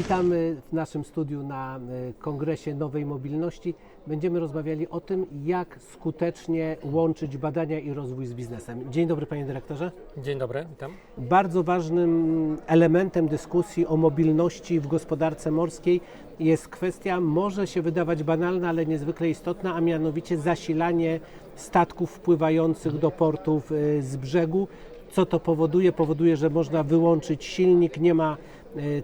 Witamy w naszym studiu na e, Kongresie Nowej Mobilności. Będziemy rozmawiali o tym, jak skutecznie łączyć badania i rozwój z biznesem. Dzień dobry, panie dyrektorze. Dzień dobry, witam. Bardzo ważnym elementem dyskusji o mobilności w gospodarce morskiej jest kwestia, może się wydawać banalna, ale niezwykle istotna, a mianowicie zasilanie statków wpływających do portów e, z brzegu. Co to powoduje? Powoduje, że można wyłączyć silnik, nie ma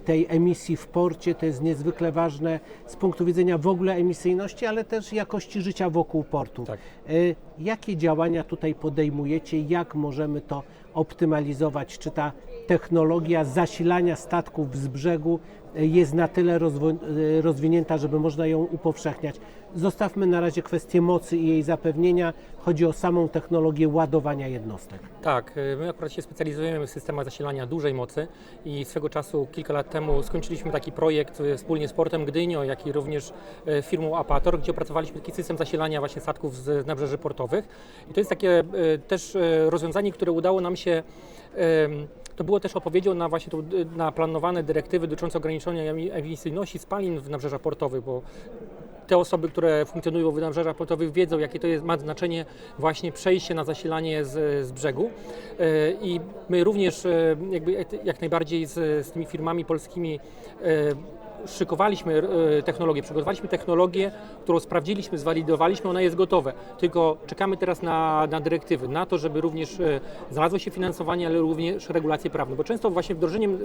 tej emisji w porcie. To jest niezwykle ważne z punktu widzenia w ogóle emisyjności, ale też jakości życia wokół portu. Tak. E, Jakie działania tutaj podejmujecie? Jak możemy to optymalizować? Czy ta technologia zasilania statków z brzegu e, jest na tyle e, rozwinięta, żeby można ją upowszechniać? Zostawmy na razie kwestię mocy i jej zapewnienia. Chodzi o samą technologię ładowania jednostek. Tak, y, my akurat się specjalizujemy w systemach zasilania dużej mocy i swego czasu, kilka lat temu, skończyliśmy taki projekt wspólnie z Portem Gdynio, jak i również firmą Apator, gdzie opracowaliśmy taki system zasilania właśnie statków z nabrzeży portowych. I to jest takie też rozwiązanie, które udało nam się To było też odpowiedzią na właśnie na planowane dyrektywy dotyczące ograniczenia emi- emisyjności spalin w nabrzeżach portowych, bo te osoby, które funkcjonują w nabrzeżach portowych wiedzą, jakie to jest, ma znaczenie właśnie przejście na zasilanie z, z brzegu. E, I my również e, jakby jak- jak najbardziej z, z tymi firmami polskimi e, szykowaliśmy e, technologię, przygotowaliśmy technologię, którą sprawdziliśmy, zwalidowaliśmy, ona jest gotowa. Tylko czekamy teraz na, na dyrektywy, na to, żeby również e, znalazło się finansowanie, ale również regulacje prawne, bo często właśnie wdrożeniem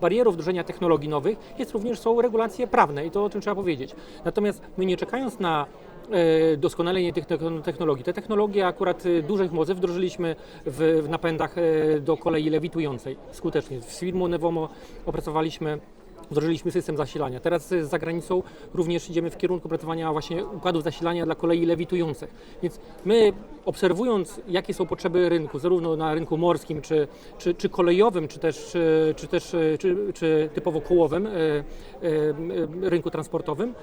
barierą wdrożenia technologii nowych jest również są regulacje prawne i to o tym trzeba powiedzieć. Natomiast my nie czekając na e, doskonalenie tych techno- technologii. Te technologie akurat dużych mocy wdrożyliśmy w, w napędach do kolei lewitującej skutecznie. Z firmą Nevomo opracowaliśmy Wdrożyliśmy system zasilania. Teraz za granicą również idziemy w kierunku opracowania właśnie układów zasilania dla kolei lewitujących. Więc my obserwując, jakie są potrzeby rynku, zarówno na rynku morskim, czy, czy, czy kolejowym, czy też, czy, czy też czy, czy typowo kołowym, y, y, y, rynku transportowym,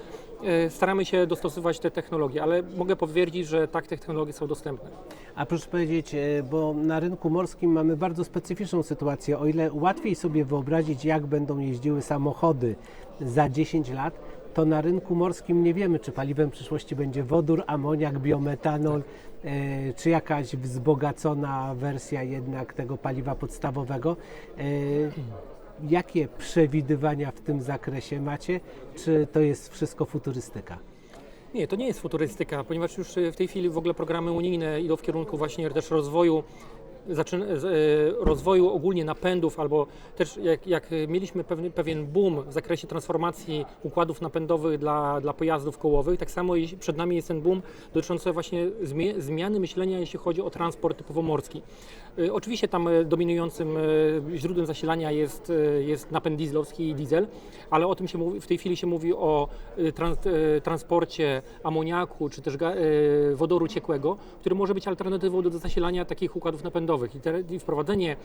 staramy się dostosować te technologie, ale mogę potwierdzić, że tak te technologie są dostępne. A proszę powiedzieć, e, bo na rynku morskim mamy bardzo specyficzną sytuację. O ile łatwiej sobie wyobrazić, jak będą jeździły samochody za 10 lat, to na rynku morskim nie wiemy, czy paliwem przyszłości będzie wodór, amoniak, biometanol, e, czy jakaś wzbogacona wersja jednak tego paliwa podstawowego. E, jakie przewidywania w tym zakresie macie? Czy to jest wszystko futurystyka? Nie, to nie jest futurystyka, ponieważ już y, w tej chwili w ogóle programy unijne idą w kierunku właśnie też rozwoju rozwoju ogólnie napędów, albo też jak, jak mieliśmy pewien, pewien boom w zakresie transformacji układów napędowych dla, dla pojazdów kołowych, tak samo przed nami jest ten boom dotyczący właśnie zmiany myślenia, jeśli chodzi o transport typowo morski. Y, Oczywiście tam y, dominującym źródłem zasilania jest, jest napęd dieslowski i diesel, ale o tym się mówi, w tej chwili się mówi o trans, transporcie amoniaku czy też wodoru ciekłego, który może być alternatywą do zasilania takich układów napędowych. I, te, i wprowadzenie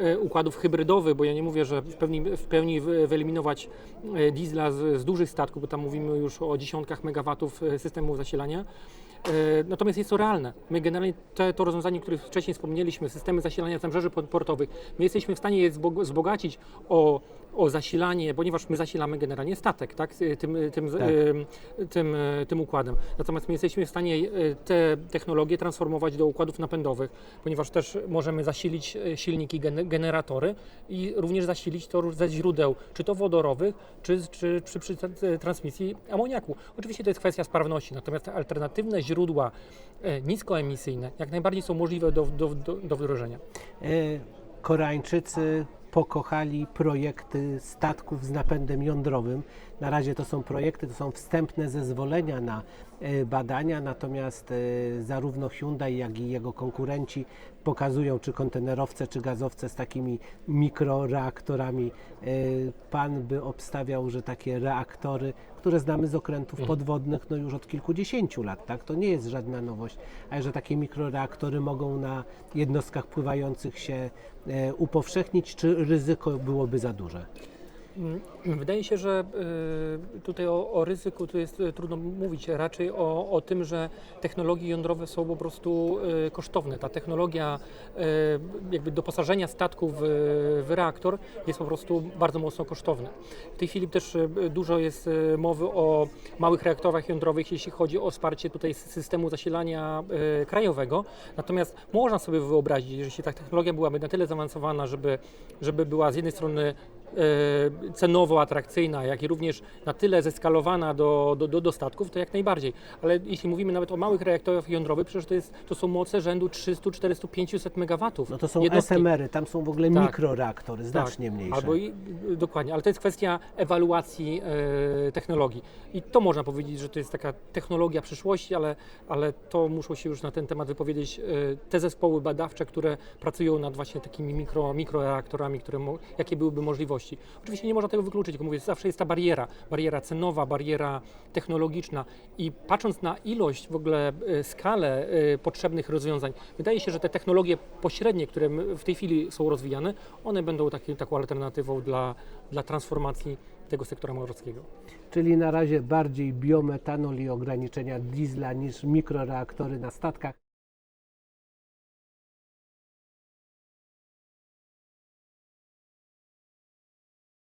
y, układów hybrydowych, bo ja nie mówię, że w pełni, w pełni wy- wyeliminować y, diesla z, z dużych statków, bo tam mówimy już o dziesiątkach megawatów y, systemu zasilania. E, Natomiast jest to realne. My generalnie te, to rozwiązanie, o których wcześniej wspomnieliśmy, systemy zasilania nabrzeży port- portowych, my jesteśmy w stanie je zbo- wzbogacić o, o zasilanie, ponieważ my zasilamy generalnie statek, tak, tym, tym, Tak. tym, e, tym układem. Natomiast my jesteśmy w stanie e, te technologie transformować do układów napędowych, ponieważ też możemy zasilić silniki, gene- generatory i również zasilić to ze źródeł, czy to wodorowych, czy, czy, przy tra- transmisji amoniaku. Oczywiście to jest kwestia sprawności, natomiast alternatywne źródła e, niskoemisyjne jak najbardziej są możliwe do, do, do, do wdrożenia. E, Koreańczycy pokochali projekty statków z napędem jądrowym. Na razie to są projekty, to są wstępne zezwolenia na e, badania, natomiast zarówno Hyundai, jak i jego konkurenci pokazują czy kontenerowce, czy gazowce z takimi mikroreaktorami. E, Pan by obstawiał, że takie reaktory, które znamy z okrętów podwodnych no już od kilkudziesięciu lat, tak? To nie jest żadna nowość, ale że takie mikroreaktory mogą na jednostkach pływających się e, upowszechnić, czy ryzyko byłoby za duże? Mm, Wydaje się, że y, tutaj o, o ryzyku tu jest y, trudno mówić, raczej o, o tym, że technologie jądrowe są po prostu y, kosztowne. Ta technologia jakby doposażenia statków w, w reaktor jest po prostu bardzo mocno kosztowna. W tej chwili też dużo jest mowy o małych reaktorach jądrowych, jeśli chodzi o wsparcie tutaj systemu zasilania krajowego. Natomiast można sobie wyobrazić, że jeśli ta technologia byłaby na tyle zaawansowana, żeby, żeby była z jednej strony cenowo atrakcyjna, jak i również na tyle zeskalowana do, do, do, do statków, to jak najbardziej. Ale jeśli mówimy nawet o małych reaktorach jądrowych, przecież to, jest, to są moce rzędu 300, 400, 500 megawatów. No to są jednostki. SMR-y, tam są w ogóle Tak. mikroreaktory, znacznie Tak, mniejsze. Albo i, dokładnie, ale to jest kwestia ewaluacji e, technologii. I to można powiedzieć, że to jest taka technologia przyszłości, ale, ale to muszą się już na ten temat wypowiedzieć e, te zespoły badawcze, które pracują nad właśnie takimi mikro, mikroreaktorami, które jakie byłyby możliwości. Oczywiście nie można tego wykluczyć, tylko mówię, zawsze jest ta bariera, bariera cenowa, bariera technologiczna i patrząc na ilość, w ogóle e, skalę e, potrzebnych rozwiązań, wydaje się, że te technologie pośrednie, które w tej chwili są rozwijane, one będą taki, taką alternatywą dla, dla transformacji tego sektora morskiego. Czyli na razie bardziej biometanol i ograniczenia diesla niż mikroreaktory na statkach.